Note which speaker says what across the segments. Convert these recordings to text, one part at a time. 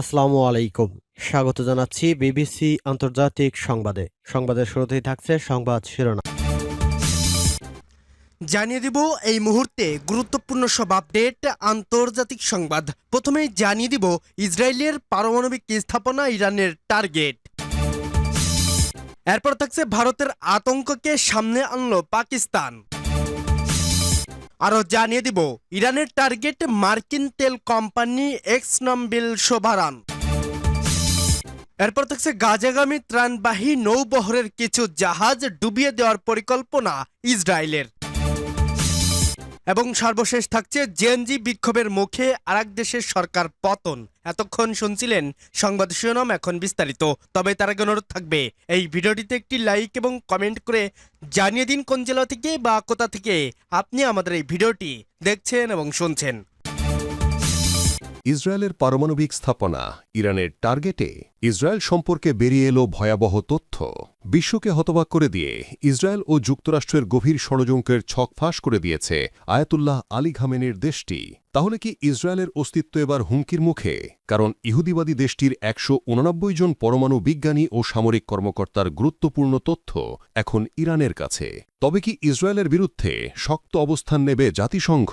Speaker 1: আসসালামু আলাইকুম স্বাগত জানাচ্ছি বিবিসি আন্তর্জাতিক সংবাদে সংবাদের শুরুতেই থাকছে সংবাদ শিরোনাম
Speaker 2: জানিয়ে দিব এই মুহূর্তে গুরুত্বপূর্ণ সব আপডেট আন্তর্জাতিক সংবাদ প্রথমে জানিয়ে দিব ইসরায়েলের পারমাণবিক স্থাপনা ইরানের টার্গেট এরপর থাকছে ভারতের আতঙ্ককে সামনে আনল পাকিস্তান আরও জানিয়ে দিব ইরানের টার্গেট মার্কিন তেল কোম্পানি এক্সনম্বিল শোভারান এরপর থাকছে গাজাগামী ত্রাণবাহী নৌবহরের কিছু জাহাজ ডুবিয়ে দেওয়ার পরিকল্পনা ইসরায়েলের এবং সর্বশেষ থাকছে জেএনজি বিক্ষোভের মুখে আরাক দেশের সরকার পতন এতক্ষণ শুনছিলেন সংবাদ শিরোনাম এখন বিস্তারিত তবে তার আগে অনুরোধ থাকবে এই ভিডিওটিতে একটি লাইক এবং কমেন্ট করে জানিয়ে দিন কোন জেলা থেকে বা কোথা থেকে আপনি আমাদের এই ভিডিওটি দেখছেন এবং শুনছেন
Speaker 3: ইসরায়েলের পারমাণবিক স্থাপনা ইরানের টার্গেটে ইসরায়েল সম্পর্কে বেরিয়ে এলো ভয়াবহ তথ্য বিশ্বকে হতবাক করে দিয়ে ইসরায়েল ও যুক্তরাষ্ট্রের গভীর ষড়যন্ত্রের ছকফাঁস করে দিয়েছে আয়াতুল্লাহ আলী ঘামেনের দেশটি তাহলে কি ইসরায়েলের অস্তিত্ব এবার হুমকির মুখে কারণ ইহুদিবাদী দেশটির একশো জন পরমাণু বিজ্ঞানী ও সামরিক কর্মকর্তার গুরুত্বপূর্ণ তথ্য এখন ইরানের কাছে তবে কি ইসরায়েলের বিরুদ্ধে শক্ত অবস্থান নেবে জাতিসংঘ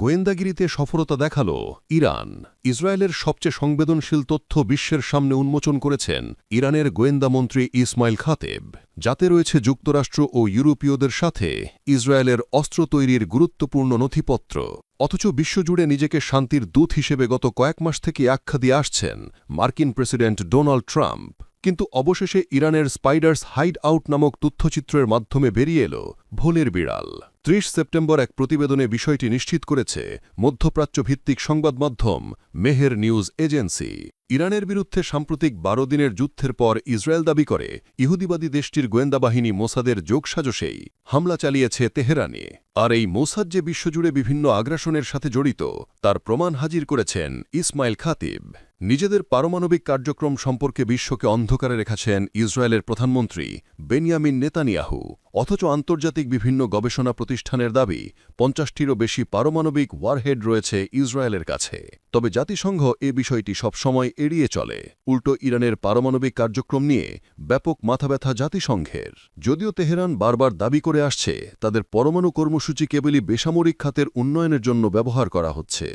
Speaker 3: গোয়েন্দাগিরিতে সফলতা দেখাল ইরান ইসরায়েলের সবচেয়ে সংবেদনশীল তথ্য বিশ্বের সামনে উন্মোচন করেছেন ইরানের গোয়েন্দামন্ত্রী ইসমাইল খাতেব যাতে রয়েছে যুক্তরাষ্ট্র ও ইউরোপীয়দের সাথে ইসরায়েলের অস্ত্র তৈরির গুরুত্বপূর্ণ নথিপত্র অথচ বিশ্বজুড়ে নিজেকে শান্তির দূত হিসেবে গত কয়েক মাস থেকে আখ্যা দিয়ে আসছেন মার্কিন প্রেসিডেন্ট ডোনাল্ড ট্রাম্প কিন্তু অবশেষে ইরানের স্পাইডার্স হাইড আউট নামক তথ্যচিত্রের মাধ্যমে বেরিয়ে এল ভোলের বিড়াল ত্রিশ সেপ্টেম্বর এক প্রতিবেদনে বিষয়টি নিশ্চিত করেছে মধ্যপ্রাচ্য ভিত্তিক সংবাদ মাধ্যম মেহের নিউজ এজেন্সি ইরানের বিরুদ্ধে সাম্প্রতিক বারো দিনের যুদ্ধের পর ইসরায়েল দাবি করে ইহুদিবাদী দেশটির গোয়েন্দা বাহিনী মোসাদের যোগসাজশেই হামলা চালিয়েছে তেহরানে আর এই মোসাদ যে বিশ্বজুড়ে বিভিন্ন আগ্রাসনের সাথে জড়িত তার প্রমাণ হাজির করেছেন ইসমাইল খাতিব নিজেদের পারমাণবিক কার্যক্রম সম্পর্কে বিশ্বকে অন্ধকারে রেখেছেন ইসরায়েলের প্রধানমন্ত্রী বেনিয়ামিন নেতানিয়াহু অথচ আন্তর্জাতিক বিভিন্ন গবেষণা প্রতিষ্ঠানের দাবি পঞ্চাশটিরও বেশি পারমাণবিক ওয়ারহেড রয়েছে ইসরায়েলের কাছে তবে জাতিসংঘ এ বিষয়টি সবসময় এড়িয়ে চলে উল্টো ইরানের পারমাণবিক কার্যক্রম নিয়ে ব্যাপক মাথাব্যথা জাতিসংঘের যদিও তেহরান বারবার দাবি করে আসছে তাদের পরমাণু কর্মসূচি কেবলই বেসামরিক খাতের উন্নয়নের জন্য ব্যবহার করা হচ্ছে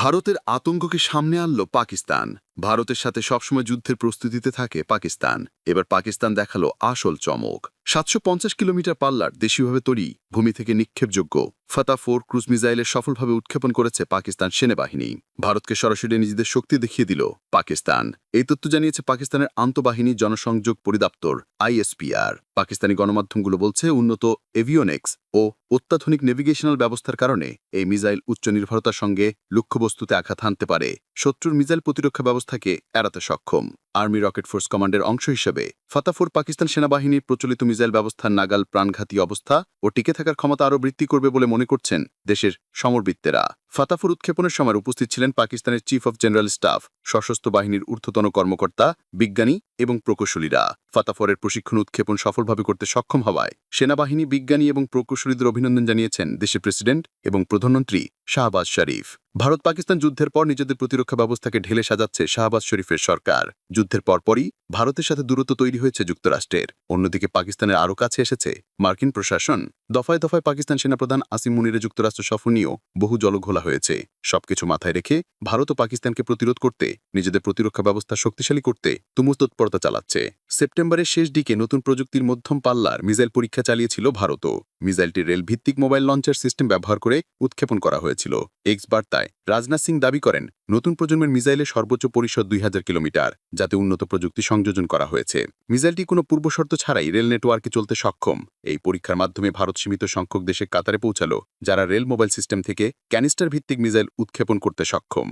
Speaker 4: ভারতের আতঙ্ককে সামনে আনল পাকিস্তান ভারতের সাথে সবসময় যুদ্ধের প্রস্তুতিতে থাকে পাকিস্তান এবার পাকিস্তান দেখালো আসল চমক সাতশো কিলোমিটার পাল্লার দেশীয়ভাবে তৈরি ভূমি থেকে নিক্ষেপযোগ্য ফতাফোর ফোর ক্রুজ মিসাইলের সফলভাবে উৎক্ষেপণ করেছে পাকিস্তান সেনাবাহিনী ভারতকে সরাসরি নিজেদের শক্তি দেখিয়ে দিল পাকিস্তান এই তথ্য জানিয়েছে পাকিস্তানের আন্তঃবাহিনী জনসংযোগ পরিদপ্তর আইএসপিআর পাকিস্তানি গণমাধ্যমগুলো বলছে উন্নত এভিওনেক্স ও অত্যাধুনিক নেভিগেশনাল ব্যবস্থার কারণে এই মিসাইল উচ্চ নির্ভরতার সঙ্গে লক্ষ্যবস্তুতে আঘাত হানতে পারে শত্রুর মিসাইল প্রতিরক্ষা ব্যবস্থা অবস্থাকে এড়াতে সক্ষম আর্মি রকেট ফোর্স কমান্ডের অংশ হিসেবে ফাতাফুর পাকিস্তান সেনাবাহিনীর প্রচলিত মিসাইল ব্যবস্থার নাগাল প্রাণঘাতী অবস্থা ও টিকে থাকার ক্ষমতা আরও বৃদ্ধি করবে বলে মনে করছেন দেশের সমরবৃত্তেরা ফাতাফুর উৎক্ষেপণের সময় উপস্থিত ছিলেন পাকিস্তানের চিফ অব জেনারেল স্টাফ সশস্ত্র বাহিনীর ঊর্ধ্বতন কর্মকর্তা বিজ্ঞানী এবং প্রকৌশলীরা ফাতাফরের প্রশিক্ষণ উৎক্ষেপণ সফলভাবে করতে সক্ষম হওয়ায় সেনাবাহিনী বিজ্ঞানী এবং প্রকৌশলীদের অভিনন্দন জানিয়েছেন দেশের প্রেসিডেন্ট এবং প্রধানমন্ত্রী শাহবাজ শরীফ ভারত পাকিস্তান যুদ্ধের পর নিজেদের প্রতিরক্ষা ব্যবস্থাকে ঢেলে সাজাচ্ছে শাহবাজ শরীফের সরকার যুদ্ধের পরপরই ভারতের সাথে দূরত্ব তৈরি হয়েছে যুক্তরাষ্ট্রের অন্যদিকে পাকিস্তানের আরও কাছে এসেছে মার্কিন প্রশাসন দফায় দফায় পাকিস্তান সেনাপ্রধান আসিম মুনিরে যুক্তরাষ্ট্র সফর নিয়েও বহু জলঘোলা হয়েছে সবকিছু মাথায় রেখে ভারত ও পাকিস্তানকে প্রতিরোধ করতে নিজেদের প্রতিরক্ষা ব্যবস্থা শক্তিশালী করতে তুমুল তৎপরতা চালাচ্ছে সেপ্টেম্বরের শেষ দিকে নতুন প্রযুক্তির মধ্যম পাল্লার মিসাইল পরীক্ষা চালিয়েছিল ভারতও মিসাইলটি রেলভিত্তিক মোবাইল লঞ্চার সিস্টেম ব্যবহার করে উৎক্ষেপণ করা হয়েছিল এক্স বার্তায় রাজনাথ সিং দাবি করেন নতুন প্রজন্মের মিসাইলে সর্বোচ্চ পরিষদ দুই কিলোমিটার যাতে উন্নত প্রযুক্তি সংযোজন করা হয়েছে মিসাইলটি কোনো পূর্বশর্ত ছাড়াই রেল নেটওয়ার্কে চলতে সক্ষম এই পরীক্ষার মাধ্যমে ভারত সীমিত সংখ্যক দেশে কাতারে পৌঁছালো যারা রেল মোবাইল সিস্টেম থেকে ক্যানিস্টার ভিত্তিক মিসাইল উৎক্ষেপণ করতে সক্ষম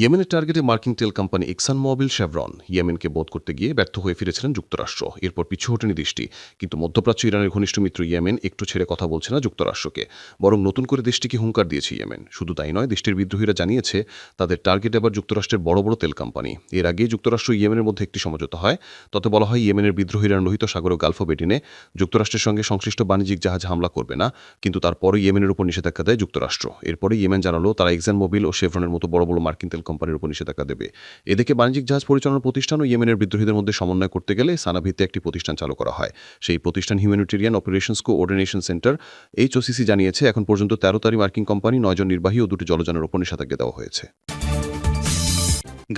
Speaker 5: ইয়েমেনের টার্গেটে মার্কিন তেল কোম্পানি এক্সান মোবিল শেভরন ইয়েমেনকে বোধ করতে গিয়ে ব্যর্থ হয়ে ফিরেছিলেন যুক্তরাষ্ট্র এরপর পিছু হটেনি দেশটি কিন্তু মধ্যপ্রাচ্য ইরানের ঘনিষ্ঠ মিত্র ইয়েমেন একটু ছেড়ে কথা বলছে না যুক্তরাষ্ট্রকে বরং নতুন করে দেশটিকে হুঙ্কার দিয়েছে ইয়েমেন শুধু তাই নয় দেশটির বিদ্রোহীরা জানিয়েছে তাদের টার্গেট আবার যুক্তরাষ্ট্রের বড় বড় তেল কোম্পানি এর আগে যুক্তরাষ্ট্র ইয়েমেনের মধ্যে একটি সমঝোতা হয় তাতে বলা হয় ইয়েমেনের বিদ্রোহীরা লোহিত সাগর ও গালফ বেটিনে যুক্তরাষ্ট্রের সঙ্গে সংশ্লিষ্ট বাণিজ্যিক জাহাজ হামলা করবে না কিন্তু তারপরে ইয়েমেনের উপর নিষেধাজ্ঞা দেয় যুক্তরাষ্ট্র এরপরে ইয়েমেন জানালো তারা এক্সান মোবিল ও শেভরনের মতো বড় বড় মার্কিন তেল কোম্পানির উপর নিষেধাজ্ঞা দেবে এদিকে বাণিজ্যিক জাহাজ পরিচালনা প্রতিষ্ঠান ও ইয়েমেনের বিদ্রোহীদের মধ্যে সমন্বয় করতে গেলে সানাভিতে একটি প্রতিষ্ঠান চালু করা হয় সেই প্রতিষ্ঠান humanitarian operations coordination centre HOCC জানিয়েছে এখন পর্যন্ত তেরো তারি মার্কিং কোম্পানি নয়জন নির্বাহী ও দুটি জলযানের উপর নিষেধাজ্ঞা দেওয়া হয়েছে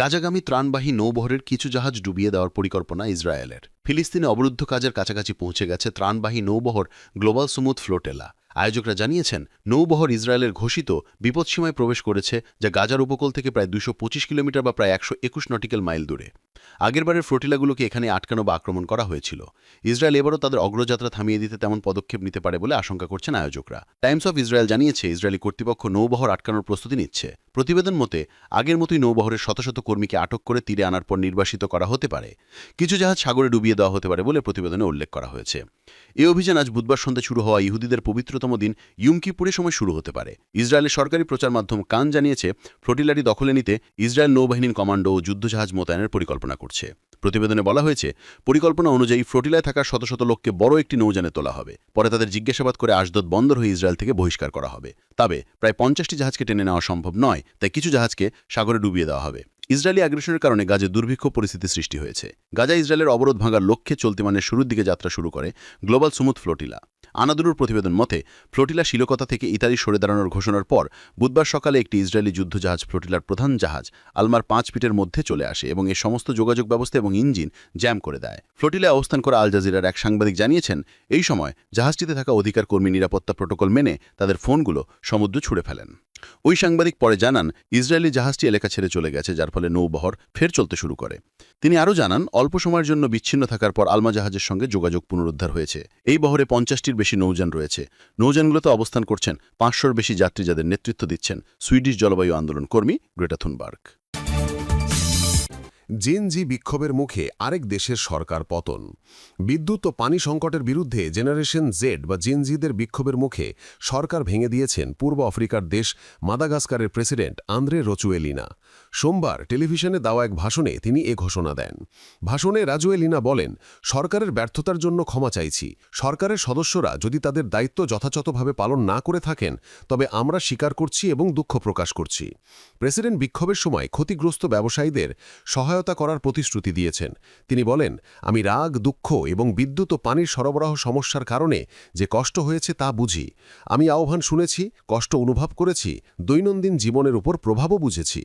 Speaker 6: গাজাগামী ত্রাণবাহী নৌবহরের কিছু জাহাজ ডুবিয়ে দেওয়ার পরিকল্পনা ইসরায়েলের ফিলিস্তিনে অবরুদ্ধ কাজের কাছাকাছি পৌঁছে গেছে ত্রাণবাহী নৌবহর গ্লোবাল সুমুথ ফ্লোটেলা আয়োজকরা জানিয়েছেন নৌবহর ইসরায়েলের ঘোষিত বিপদসীমায় প্রবেশ করেছে যা গাজার উপকূল থেকে প্রায় দুশো কিলোমিটার বা প্রায় একশো একুশ নটিক্যাল মাইল দূরে আগেরবারের ফ্লোটিলাগুলোকে এখানে আটকানো বা আক্রমণ করা হয়েছিল ইসরায়েল এবারও তাদের অগ্রযাত্রা থামিয়ে দিতে তেমন পদক্ষেপ নিতে পারে বলে আশঙ্কা করছেন আয়োজকরা টাইমস অফ ইসরায়েল জানিয়েছে ইসরায়েলি কর্তৃপক্ষ নৌবহর আটকানোর প্রস্তুতি নিচ্ছে প্রতিবেদন মতে আগের মতোই নৌবহরের শত শত কর্মীকে আটক করে তীরে আনার পর নির্বাসিত করা হতে পারে কিছু জাহাজ সাগরে ডুবিয়ে দেওয়া হতে পারে বলে প্রতিবেদনে উল্লেখ করা হয়েছে এ অভিযান আজ বুধবার সন্ধ্যে শুরু হওয়া ইহুদিদের পবিত্রতম দিন ইউমকিপুরের সময় শুরু হতে পারে ইসরায়েলের সরকারি প্রচার মাধ্যম কান জানিয়েছে ফ্লোটিলারি দখলে নিতে ইসরায়েল নৌবাহিনীর কমান্ডো ও যুদ্ধজাহাজ মোতায়েনের পরিকল্পনা করছে প্রতিবেদনে বলা হয়েছে পরিকল্পনা অনুযায়ী ফ্লোটিলায় থাকা শত শত লোককে বড় একটি নৌজানে তোলা হবে পরে তাদের জিজ্ঞাসাবাদ করে আসদত বন্দর হয়ে ইসরায়েল থেকে বহিষ্কার করা হবে তবে প্রায় পঞ্চাশটি জাহাজকে টেনে নেওয়া সম্ভব নয় তাই কিছু জাহাজকে সাগরে ডুবিয়ে দেওয়া হবে ইসরায়েলি আগ্রাসনের কারণে গাজে দুর্ভিক্ষ পরিস্থিতি সৃষ্টি হয়েছে গাজা ইসরায়েলের অবরোধ ভাঙার লক্ষ্যে চলতি মানের শুরুর দিকে যাত্রা শুরু করে গ্লোবাল সুমুথ ফ্লোটিলা আনাদুরুর প্রতিবেদন মতে ফ্লোটিলা শিলকতা থেকে ইতালি সরে দাঁড়ানোর ঘোষণার পর বুধবার সকালে একটি ইসরায়েলি যুদ্ধজাহাজ ফ্লোটিলার প্রধান জাহাজ আলমার পাঁচ ফিটের মধ্যে চলে আসে এবং এ সমস্ত যোগাযোগ ব্যবস্থা এবং ইঞ্জিন জ্যাম করে দেয় ফ্লোটিলায় অবস্থান করা আল জাজিরার এক সাংবাদিক জানিয়েছেন এই সময় জাহাজটিতে থাকা অধিকার কর্মী নিরাপত্তা প্রোটোকল মেনে তাদের ফোনগুলো সমুদ্র ছুড়ে ফেলেন ওই সাংবাদিক পরে জানান ইসরায়েলি জাহাজটি এলাকা ছেড়ে চলে গেছে যার ফলে নৌবহর ফের চলতে শুরু করে তিনি আরও জানান অল্প সময়ের জন্য বিচ্ছিন্ন থাকার পর আলমা জাহাজের সঙ্গে যোগাযোগ পুনরুদ্ধার হয়েছে এই বহরে পঞ্চাশটির বেশি নৌযান রয়েছে নৌযানগুলোতে অবস্থান করছেন পাঁচশোর বেশি যাত্রী যাদের নেতৃত্ব দিচ্ছেন সুইডিশ জলবায়ু আন্দোলন কর্মী গ্রেটাথুনবার্গ
Speaker 7: জেনজি বিক্ষোভের মুখে আরেক দেশের সরকার পতন বিদ্যুৎ ও পানি সংকটের বিরুদ্ধে জেনারেশন জেড বা জেনজিদের বিক্ষোভের মুখে সরকার ভেঙে দিয়েছেন পূর্ব আফ্রিকার দেশ মাদাগাস্কারের প্রেসিডেন্ট আন্দ্রে রচুয়েলিনা সোমবার টেলিভিশনে দেওয়া এক ভাষণে তিনি এ ঘোষণা দেন ভাষণে রাজুয়েলিনা বলেন সরকারের ব্যর্থতার জন্য ক্ষমা চাইছি সরকারের সদস্যরা যদি তাদের দায়িত্ব যথাযথভাবে পালন না করে থাকেন তবে আমরা স্বীকার করছি এবং দুঃখ প্রকাশ করছি প্রেসিডেন্ট বিক্ষোভের সময় ক্ষতিগ্রস্ত ব্যবসায়ীদের সহায়তা করার প্রতিশ্রুতি দিয়েছেন তিনি বলেন আমি রাগ দুঃখ এবং বিদ্যুৎ ও পানির সরবরাহ সমস্যার কারণে যে কষ্ট হয়েছে তা বুঝি আমি আহ্বান শুনেছি কষ্ট অনুভব করেছি দৈনন্দিন জীবনের উপর প্রভাবও বুঝেছি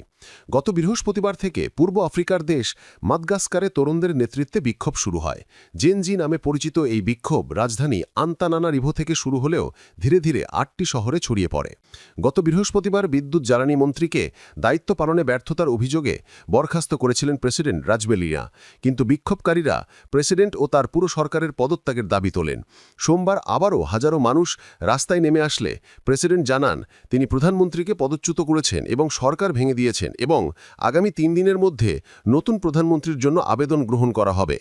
Speaker 7: গত গত বৃহস্পতিবার থেকে পূর্ব আফ্রিকার দেশ মাদগাস্কারে তরুণদের নেতৃত্বে বিক্ষোভ শুরু হয় জেনজি নামে পরিচিত এই বিক্ষোভ রাজধানী আন্তানানা রিভো থেকে শুরু হলেও ধীরে ধীরে আটটি শহরে ছড়িয়ে পড়ে গত বৃহস্পতিবার বিদ্যুৎ জ্বালানি মন্ত্রীকে দায়িত্ব পালনে ব্যর্থতার অভিযোগে বরখাস্ত করেছিলেন প্রেসিডেন্ট রাজবেলিয়া কিন্তু বিক্ষোভকারীরা প্রেসিডেন্ট ও তার পুরো সরকারের পদত্যাগের দাবি তোলেন সোমবার আবারও হাজারো মানুষ রাস্তায় নেমে আসলে প্রেসিডেন্ট জানান তিনি প্রধানমন্ত্রীকে পদচ্যুত করেছেন এবং সরকার ভেঙে দিয়েছেন এবং আগামী তিন দিনের মধ্যে নতুন প্রধানমন্ত্রীর জন্য আবেদন গ্রহণ করা হবে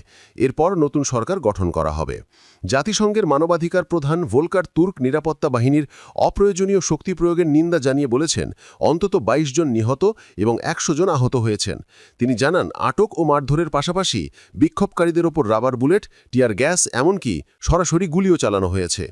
Speaker 7: এরপর নতুন সরকার গঠন করা হবে জাতিসংঘের মানবাধিকার প্রধান ভোলকার তুর্ক নিরাপত্তা বাহিনীর অপ্রয়োজনীয় শক্তি প্রয়োগের নিন্দা জানিয়ে বলেছেন অন্তত ২২ জন নিহত এবং একশো জন আহত হয়েছেন তিনি জানান আটক ও মারধরের পাশাপাশি বিক্ষোভকারীদের ওপর রাবার বুলেট টিয়ার গ্যাস এমনকি সরাসরি গুলিও চালানো হয়েছে